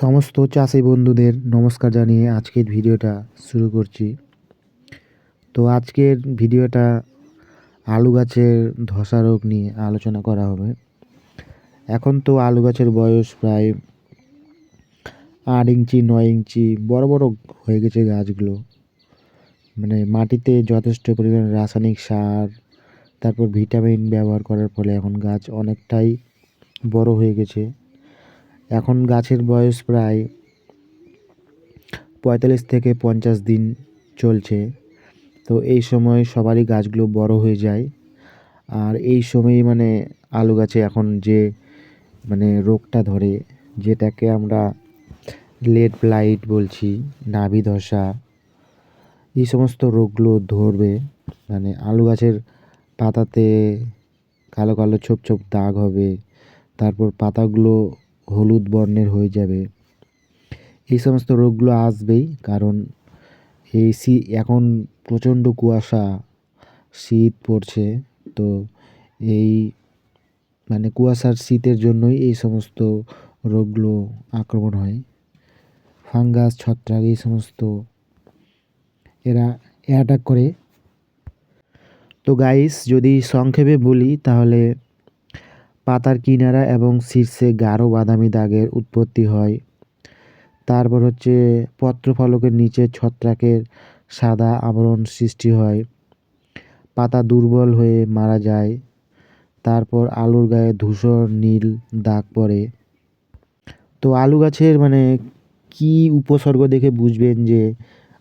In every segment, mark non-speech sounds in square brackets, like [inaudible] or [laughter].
সমস্ত চাষি বন্ধুদের নমস্কার জানিয়ে আজকের ভিডিওটা শুরু করছি। তো আজকের ভিডিওটা আলু গাছের ধসা রোগ নিয়ে আলোচনা করা হবে। এখন তো আলু গাছের বয়স প্রায় আট ইঞ্চি, নয় ইঞ্চি, বড় বড় হয়ে গেছে গাছগুলো। মানে মাটিতে যথেষ্ট পরিমাণ রাসায়নিক সার, তারপর ভিটামিন ব্যবহার করার ফলে এখন গাছ অনেকটাই বড় হয়ে গেছে। এখন গাছের বয়স প্রায় পঁয়তাল্লিশ থেকে পঞ্চাশ দিন চলছে। তো এই সময় সবারই গাছগুলো বড় হয়ে যায়। আর এই সময় মানে আলু গাছে এখন যে মানে রোগটা ধরে, যেটাকে আমরা লেড ব্লাইট বলছি, নাভি ধসা, এই সমস্ত রোগগুলো ধরবে। মানে আলু গাছের পাতাতে কালো কালো ছোপ ছোপ দাগ হবে, তারপর পাতাগুলো হলুদ বর্ণের হয়ে যাবে। এই সমস্ত রোগগুলো আসবেই, কারণ এই শী, এখন প্রচণ্ড কুয়াশা, শীত পড়ছে, তো এই মানে কুয়াশার শীতের জন্যই এই সমস্ত রোগগুলো আক্রমণ হয়। ফাঙ্গাস, ছত্রাক, এই সমস্ত এরা অ্যাটাক করে। তো গাইস যদি সংক্ষেপে বলি, তাহলে পাতার কিনারা এবং শীর্ষে গাঢ় বাদামি দাগের উৎপত্তি হয়। তারপর হচ্ছে পত্রফলকের নিচে ছত্রাকের সাদা আবরণ সৃষ্টি হয়। পাতা দুর্বল হয়ে মারা যায়। তারপর আলুর গায়ে ধূসর নীল দাগ পড়ে। তো আলু গাছের মানে কি উপসর্গ দেখে বুঝবেন যে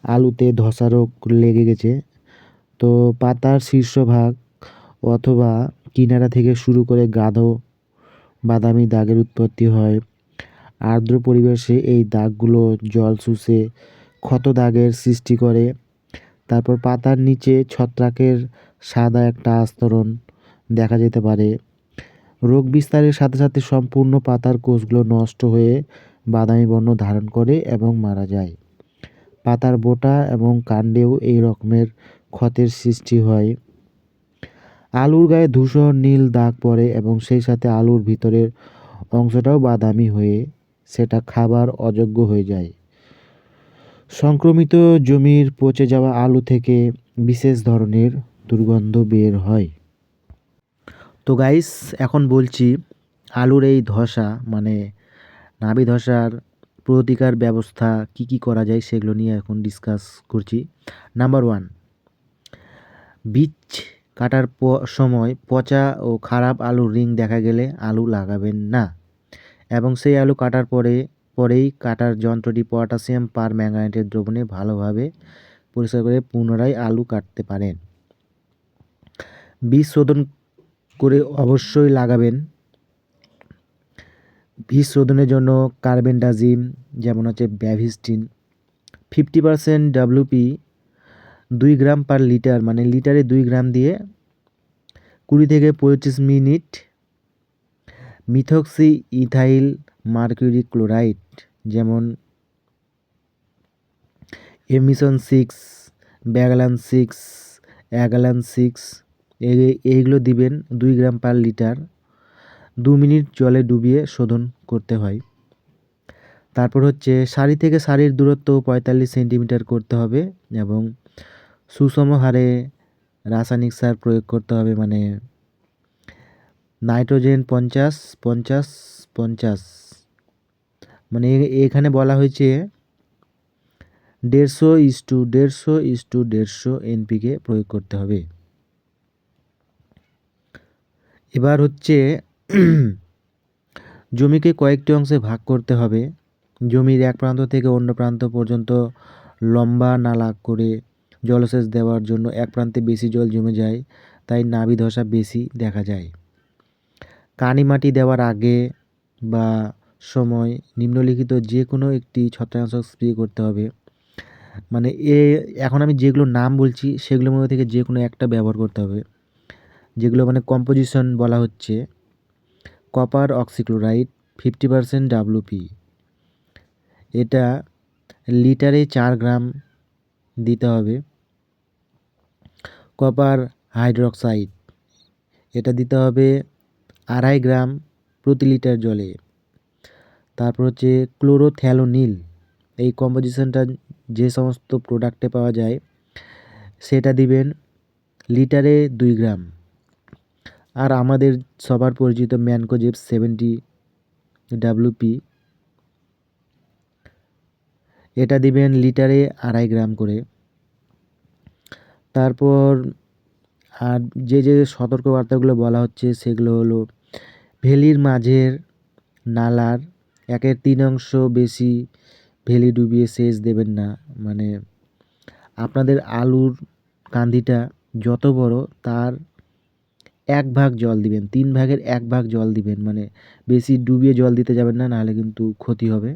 আলুতে ধসা রোগ লেগে গেছে? তো পাতার শীর্ষভাগ অথবা কিনারা থেকে শুরু করে গাঢ় বাদামি দাগের উৎপত্তি হয়। আর্দ্র পরিবেশে এই দাগগুলো জল শুষে ক্ষত দাগের সৃষ্টি করে। তারপর পাতার নিচে ছত্রাকের সাদা একটা আস্তরণ দেখা যেতে পারে। রোগ বিস্তারের সাথে সাথে সম্পূর্ণ পাতার কোষগুলো নষ্ট হয়ে বাদামি বর্ণ ধারণ করে এবং মারা যায়। পাতার বোটা এবং কাণ্ডেও এই রকমের ক্ষতের সৃষ্টি হয়। আলুর গায়ে ধূসর নীল দাগ পড়ে এবং সেই সাথে আলুর ভিতরের অংশটাও বাদামি হয়ে সেটা খাবার অযোগ্য হয়ে যায়। সংক্রমিত জমির পচে যাওয়া আলু থেকে বিশেষ ধরনের দুর্গন্ধ বের হয়। তো গাইস, এখন বলছি আলুর এই ধসা মানে নাভি ধসার প্রতিকার ব্যবস্থা কি কি করা যায় সেগুলো নিয়ে এখন ডিসকাস করছি। নাম্বার ওয়ান বীজ কাটার সময় পচা ও খারাপ আলুর রিং দেখা গেলে আলু লাগাবেন না। এবং সেই আলু কাটার পরে, পরেই কাটার যন্ত্রটি পটাশিয়াম পার ম্যাঙ্গানেটের দ্রবণে ভালোভাবে পরিষ্কার করে পুনরায় আলু কাটতে পারেন। বীজ শোধন করে অবশ্যই লাগাবেন। বীজ শোধনের জন্য কার্বেন্ডাজিম, যেমন হচ্ছে ব্যাভিস্টিন, ফিফটি পারসেন্ট ডাব্লুপি দুই গ্রাম পার লিটার মানে লিটারে দুই গ্রাম দিয়ে কুড়ি থেকে পঁচিশ minute methoxy ethyl mercury chloride, যেমন এমিশন সিক্স, ব্যাগালান সিক্স, অ্যাগালান সিক্স এইগুলো দিবেন দুই গ্রাম পার লিটার। দু মিনিট জলে ডুবিয়ে শোধন করতে হয়। তারপর হচ্ছে সারি থেকে সারির দূরত্ব পঁয়তাল্লিশ সেন্টিমিটার করতে হবে এবং সুষম হারে রাসায়নিক সার প্রয়োগ করতে হবে মানে নাইট্রোজেন পঞ্চাশ পঞ্চাশ পঞ্চাশ। মানে এখানে বলা হয়েছে দেড়শো ইস টু, দেড়শো ইস টু, দেড়শো এনপিকে প্রয়োগ করতে হবে। এবার হচ্ছে [clears throat] জমিকে কয়েকটি অংশে ভাগ করতে হবে। জমির এক প্রান্ত থেকে অন্য প্রান্ত পর্যন্ত লম্বা নালা করে জলসেচ দেওয়ার জন্য এক প্রান্তে বেশি জল জমে যায়, তাই নাভি ধসা বেশি দেখা যায়। কানি মাটি দেওয়ার আগে বা সময় নিম্নলিখিত যে কোনো একটি ছত্রাকনাশক স্প্রে করতে হবে। মানে এ, এখন আমি যেগুলো নাম বলছি, সেগুলোর মধ্যে থেকে যে কোনো একটা ব্যবহার করতে হবে। যেগুলো মানে কম্পোজিশন বলা হচ্ছে। Copper oxychloride fifty percent WP এটা লিটারে চার গ্রাম দিতে হবে। কপার হাইড্রক্সাইড এটা দিতে হবে আড়াই গ্রাম প্রতি লিটার জলে। তারপর হচ্ছে ক্লোরোথ্যালোনিল এই কম্পোজিশনটা যে সমস্ত প্রোডাক্টে পাওয়া যায়, সেটা দিবেন লিটারে দুই গ্রাম। আর আমাদের সবার পরিচিত ম্যানকোজেব সেভেন্টি ডাব্লুপি এটা দিবেন লিটারে আড়াই গ্রাম করে। তারপর আর যে যে সতর্কবার্তাগুলো বলা হচ্ছে সেগুলো হলো, ভেলির মাঝের নালার একের তিন অংশ বেশি ভেলি ডুবিয়ে সেচ দেবেন না। মানে আপনাদের আলুর কান্দিটা যত বড় তার এক ভাগ জল দিবেন, তিন ভাগের এক ভাগ জল দিবেন। মানে বেশি ডুবিয়ে জল দিতে যাবেন না, নাহলে কিন্তু ক্ষতি হবে।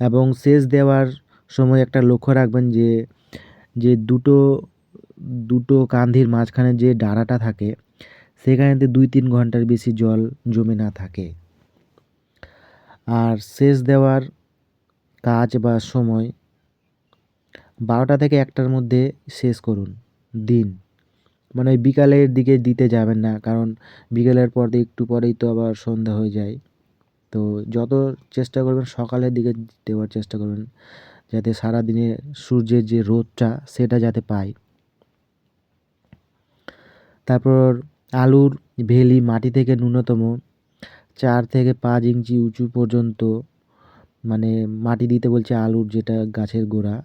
এবং সেচ দেওয়ার সময় একটা লক্ষ্য রাখবেন যে যে দুটো দুটো কান্ধির মাঝখানে যে ডাঁড়াটা থাকে সেখানেতে দুই তিন ঘণ্টার বেশি জল জমে না থাকে। আর সেচ দেওয়ার কাজ বা সময় বারোটা থেকে একটার মধ্যে শেষ করুন, দিন। মানে ওই বিকালের দিকে দিতে যাবেন না, কারণ বিকালের পর একটু পরেই তো আবার সন্ধ্যা হয়ে যায়। তো যত চেষ্টা করবেন সকালের দিকে দেওয়ার চেষ্টা করবেন। যাতে সারাদিনে সূর্যের যে রোদটা, সেটা যাতে পায়। তারপর আলুর ভেলি মাটি থেকে ন্যূনতম চার থেকে পাঁচ ইঞ্চি উঁচু পর্যন্ত মানে মাটি দিতে বলছে আলুর যেটা গাছের গোড়া।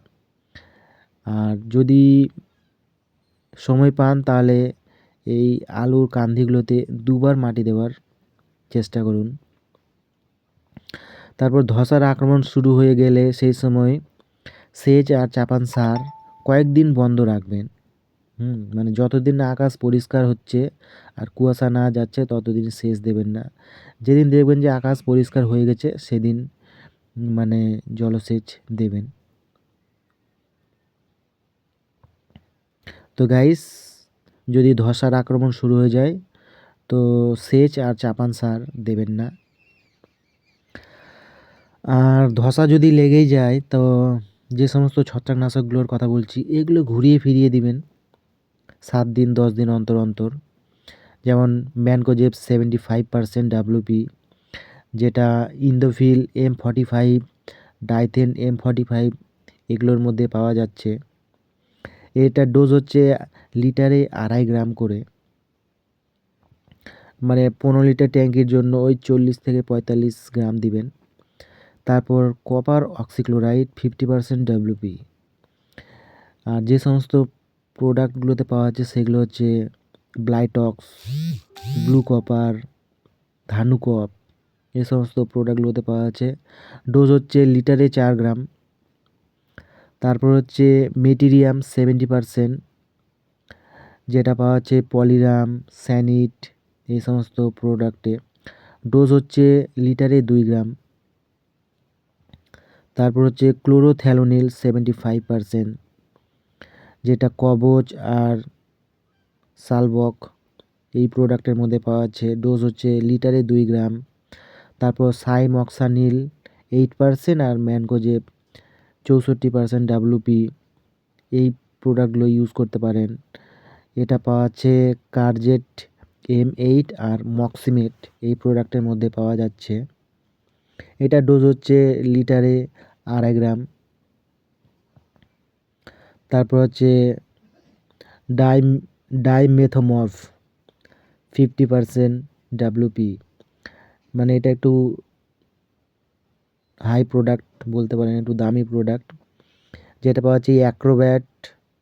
আর যদি সময় পান, তাহলে এই আলুর কান্ধিগুলোতে দুবার মাটি দেওয়ার চেষ্টা করুন। তারপর ধসার আক্রমণ শুরু হয়ে গেলে সেই সময় সেচ আর চাপান সার কয়েকদিন বন্ধ রাখবেন। হুম মানে যতদিন না আকাশ পরিষ্কার হচ্ছে আর কুয়াশা না যাচ্ছে, ততদিন সেচ দেবেন না। যেদিন দেখবেন যে আকাশ পরিষ্কার হয়ে গেছে, সেদিন মানে জলসেচ দেবেন। তো গাইস যদি ধসার আক্রমণ শুরু হয়ে যায়, তো সেচ আর চাপান সার দেবেন না। আর ধসা যদি লেগেই যায়, তো যে সমস্ত ছত্রাকনাশকগুলোর কথা বলছি, এগুলো ঘুরিয়ে ফিরিয়ে দিবেন সাত দিন, দশ দিন অন্তর অন্তর। যেমন mancozeb seventy five percent WP যেটা Indofil M forty five, Dithane M forty five, এগুলোর মধ্যে পাওয়া যাচ্ছে। এটার ডোজ হচ্ছে লিটারে আড়াই গ্রাম করে। মানে পনেরো লিটার ট্যাঙ্কির জন্য ওই চল্লিশ থেকে পঁয়তাল্লিশ গ্রাম দিবেন। তারপর copper oxychloride fifty percent WP আর যে সমস্ত প্রোডাক্টগুলোতে পাওয়া যাচ্ছে সেগুলো হচ্ছে ব্লাইটক্স, ব্লু কপার, ধানুকপ এই সমস্ত প্রোডাক্টগুলোতে পাওয়া যাচ্ছে। ডোজ হচ্ছে লিটারে চার গ্রাম। তারপর হচ্ছে মেটেরিয়াম সেভেন্টি পারসেন্ট। যেটা পাওয়া যাচ্ছে পলিরাম, স্যানিট এই সমস্ত প্রোডাক্টে। ডোজ হচ্ছে লিটারে দুই গ্রাম। তারপর হচ্ছে ক্লোরোথ্যালোনিল সেভেন্টি ফাইভ পারসেন্ট যেটা কবচ আর সালবক, এই প্রোডাক্টের মধ্যে পাওয়া যাচ্ছে। ডোজ হচ্ছে লিটারে দুই গ্রাম। তারপর সাইমক্সানিল এইট পারসেন্ট আর ম্যানকোজেব চৌষট্টি পারসেন্ট ডাব্লুপি এই প্রোডাক্টগুলো ইউজ করতে পারেন। এটা পাওয়া যাচ্ছে কার্জেট এম এইট আর মক্সিমেট এই প্রোডাক্টের মধ্যে পাওয়া যাচ্ছে। এটা ডোজ হচ্ছে লিটারে আড়াই গ্রাম তারপর হচ্ছে di dimethomorph fifty percent WP মানে এটা একটু হাই প্রোডাক্ট বলতে পারেন, একটু দামি প্রোডাক্ট যেটা পাওয়া যাচ্ছে অ্যাক্রোব্যাট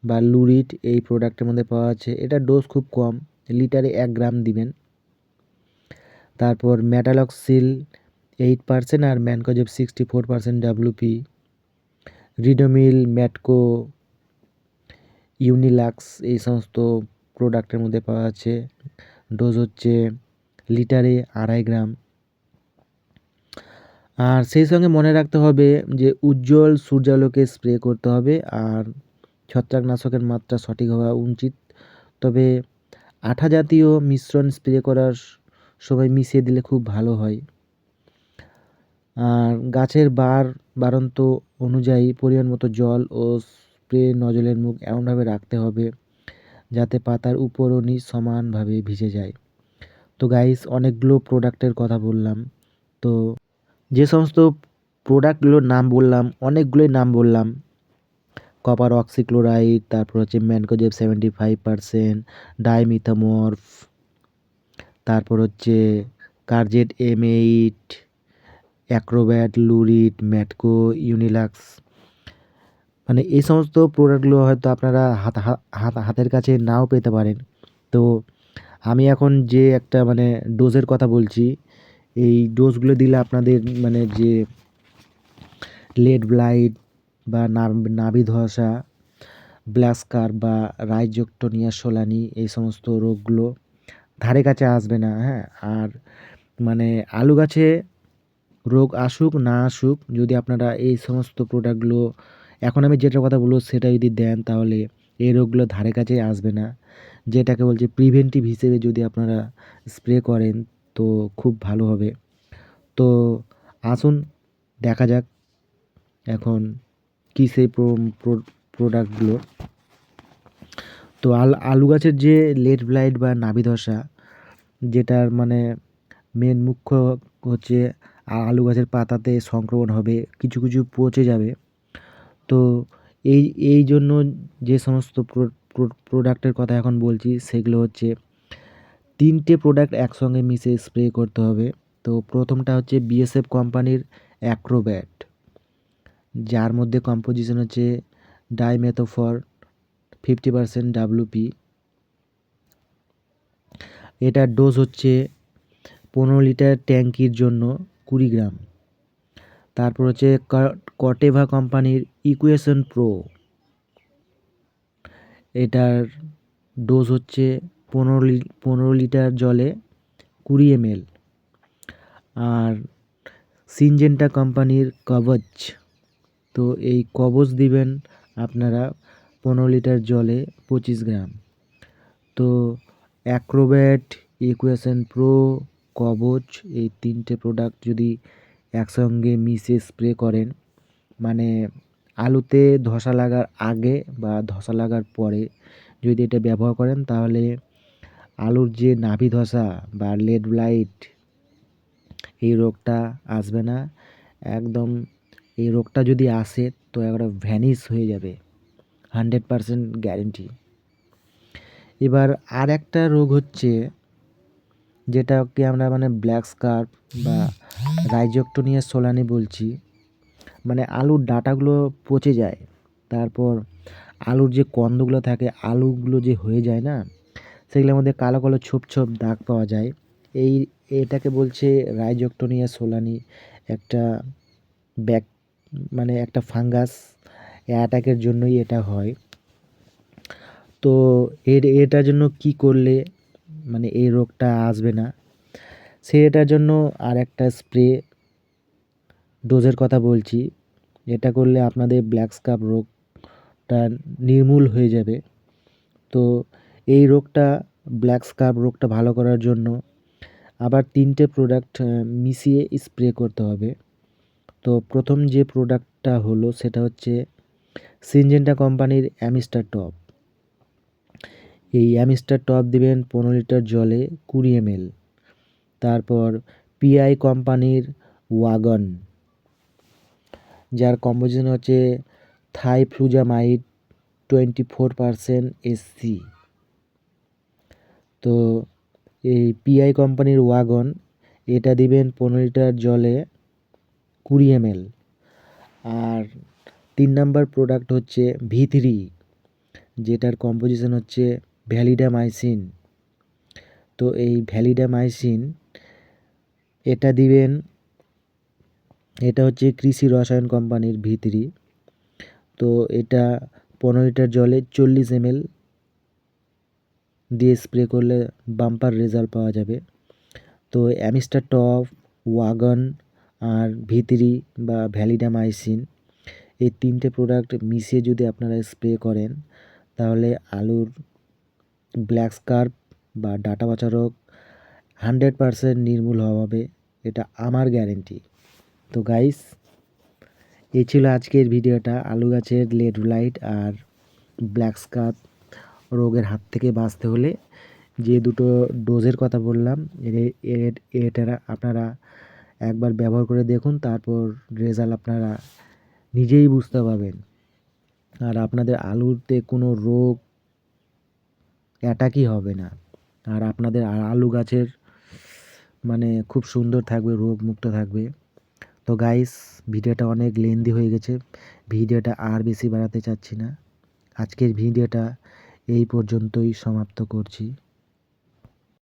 বা লুরিট এই প্রোডাক্টের মধ্যে পাওয়া যাচ্ছে। এটা ডোজ খুব কম লিটারে এক গ্রাম দিবেন। তারপর ম্যাটালক্সিল এইট পার্সেন্ট আর mancozeb sixty four percent WP Ridomil, Matco, Unilux এই সমস্ত প্রোডাক্টের মধ্যে পাওয়া যাচ্ছে। ডোজ হচ্ছে লিটারে আড়াই গ্রাম। আর সেই সঙ্গে মনে রাখতে হবে যে উজ্জ্বল সূর্যালোকে স্প্রে করতে হবে আর ছত্রাকনাশকের মাত্রা সঠিক হওয়া উচিত। তবে আঠা জাতীয় মিশ্রণ স্প্রে করার সময় মিশিয়ে দিলে খুব ভালো হয়। আর গাছের বার বাড়ন্ত অনুযায়ী পরিমাণ মতো জল ও স্প্রে নজলের মুখ এমনভাবে রাখতে হবে যাতে পাতার উপর ও নিচ সমানভাবে ভিজে যায়। তো গাইস অনেকগুলো প্রোডাক্টের কথা বললাম। তো যে সমস্ত প্রোডাক্টগুলোর নাম বললাম, অনেকগুলোই নাম বললাম। কপার অক্সিক্লোরাইড তারপর হচ্ছে mancozeb seventy five percent dimethomorph তারপর হচ্ছে কার্জেট এম এইট অ্যাক্রোব্যাট লুরিড ম্যাটকো, ইউনিলাক্স মানে এই সমস্ত প্রোডাক্টগুলো হয়তো আপনারা হাত হাত হাতের কাছে নাও পেতে পারেন। তো আমি এখন যে একটা মানে ডোজের কথা বলছি, এই ডোজগুলো দিলে আপনাদের মানে যে লেড ব্লাইট বা নাভি ধসা ব্লাস্কার বা রাইজোক্টোনিয়া সোলানি, এই সমস্ত রোগগুলো ধারে কাছে আসবে না হ্যাঁ। আর মানে আলু গাছে রোগ আসুক, না আসুক, যদি আপনারা এই সমস্ত প্রোডাক্টগুলো, এখন আমি যেটার কথা বলব সেটা যদি দেন, তাহলে এই রোগগুলো ধারে কাছে আসবে না। যেটাকে বলছে প্রিভেন্টিভ হিসেবে যদি আপনারা স্প্রে করেন, তো খুব ভালো হবে। তো আসুন, দেখা যাক এখন কী সেই প্রোডাক্টগুলো। তো আল, আলু গাছের যে লেট ব্লাইট বা নাভি ধসা যেটার মানে মেন মুখ্য হচ্ছে আলু গাছের পাতাতে সংক্রমণ হবে, কিছু কিছু পচে যাবে। তো এই এই জন্য যে সমস্ত প্রোডাক্টের কথা এখন বলছি, সেগুলো হচ্ছে তিনটে প্রোডাক্ট একসঙ্গে মিশে স্প্রে করতে হবে। তো প্রথমটা হচ্ছে বিএসএফ কোম্পানির অ্যাক্রোব্যাট, যার মধ্যে কম্পোজিশন হচ্ছে dimethomorph fifty percent W P এটার ডোজ হচ্ছে পনেরো লিটার ট্যাঙ্কির জন্য। কুড়ি গ্রাম। তারপর হচ্ছে কটেভা কোম্পানির ইকুয়েশন প্রো এটার ডোজ হচ্ছে পনেরো পনেরো লিটার জলে কুড়ি এমএল। আর সিনজেন্টা কোম্পানির কবচ তো এই কবচ দিবেন আপনারা পনেরো লিটার জলে পঁচিশ গ্রাম। তো অ্যাক্রোব্যাট ইকুয়েশন প্রো কবচ, এই তিনটে প্রোডাক্ট যদি একসঙ্গে মিশে স্প্রে করেন মানে আলুতে ধসা লাগার আগে বা ধসা লাগার পরে যদি এটা ব্যবহার করেন, তাহলে আলুর যে নাভি ধসা বা লেড ব্লাইট, এই রোগটা আসবে না। একদম এই রোগটা যদি আসে, তো একটা ভ্যানিস হয়ে যাবে। হান্ড্রেড পারসেন্ট গ্যারেন্টি এবার আর একটা রোগ হচ্ছে যেটাকে আমরা মানে ব্ল্যাক স্কার্প বা রাইজোক্টোনিয়া সোলানি বলছি মানে আলুর ডাটাগুলো পচে যায়, তারপর আলুর যে কন্দগুলো থাকে, আলুগুলো যে হয়ে যায় না, সেগুলোর মধ্যে কালো কালো ছোপ ছোপ দাগ পাওয়া যায়। এই, এটাকে বলছে রাইজোক্টোনিয়া সোলানি, একটা ব্যাক মানে একটা ফাঙ্গাস অ্যাটাকের জন্যই এটা হয়। তো এর, এটার জন্য কি করলে মানে এই রোগটা আসবে না। সেটার জন্য আর একটা স্প্রে। ডোজের কথা বলছি। এটা করলে আপনাদের ব্ল্যাক স্কাপ রোগটা নির্মূল হয়ে যাবে। তো এই রোগটা, ব্ল্যাক স্কাপ রোগটা ভালো করার জন্য আবার তিনটে প্রোডাক্ট মিশিয়ে স্প্রে করতে হবে। তো প্রথম যে প্রোডাক্টটা হলো সেটা হচ্ছে সিনজেন্টা কোম্পানির অ্যামিস্টার টপ এই অ্যামিস্টার টপ দিবেন পনেরো লিটার জলে কুড়ি এমএল। তারপর পিআই কোম্পানির ওয়াগন, যার কম্পোজিশন হচ্ছে thifluzamide twenty four percent SC তো এই পিআই কোম্পানির ওয়াগন, এটা দিবেন পনেরো লিটার জলে কুড়ি এমএল। আর তিন নাম্বার প্রোডাক্ট হচ্ছে ভি থ্রি, যেটার কম্পোজিশন হচ্ছে ভ্যালিডামাইসিন। তো এই ভ্যালিডামাইসিন, এটা দিবেন, এটা হচ্ছে কৃষি রসায়ন কোম্পানির ভিতরি তো এটা পনেরো লিটার জলে চল্লিশ এমএল দিয়ে স্প্রে করলে বাম্পার রেজাল্ট পাওয়া যাবে। তো অ্যামিস্টার টপ ওয়াগন আর ভিতরি বা ভ্যালিডামাইসিন, এই তিনটে প্রোডাক্ট মিশিয়ে যদি আপনারা স্প্রে করেন, তাহলে আলুর ব্ল্যাক স্কার্প বা ডাটা বাছা রোগ হান্ড্রেড পারসেন্ট নির্মূল হবে, এটা আমার গ্যারেন্টি। তো গাইস, এই ছিল আজকের ভিডিওটা। আলু গাছের লেড লাইট আর ব্ল্যাক স্কার্প রোগের হাত থেকে বাঁচতে হলে যে দুটো ডোজের কথা বললাম এটা আপনারা একবার ব্যবহার করে দেখুন, তারপর রেজাল্ট আপনারা নিজেই বুঝতে পারবেন। আর আপনাদের আলুতে কোনো রোগ অ্যাটাকই হবে না। আর আপনাদের আলু গাছের মানে খুব সুন্দর থাকবে রোগ মুক্ত থাকবে। তো গাইস ভিডিওটা অনেক লেন্দি হয়ে গেছে। ভিডিওটা আর বেশি বাড়াতে চাচ্ছি না। আজকের ভিডিওটা এই পর্যন্তই সমাপ্ত করছি।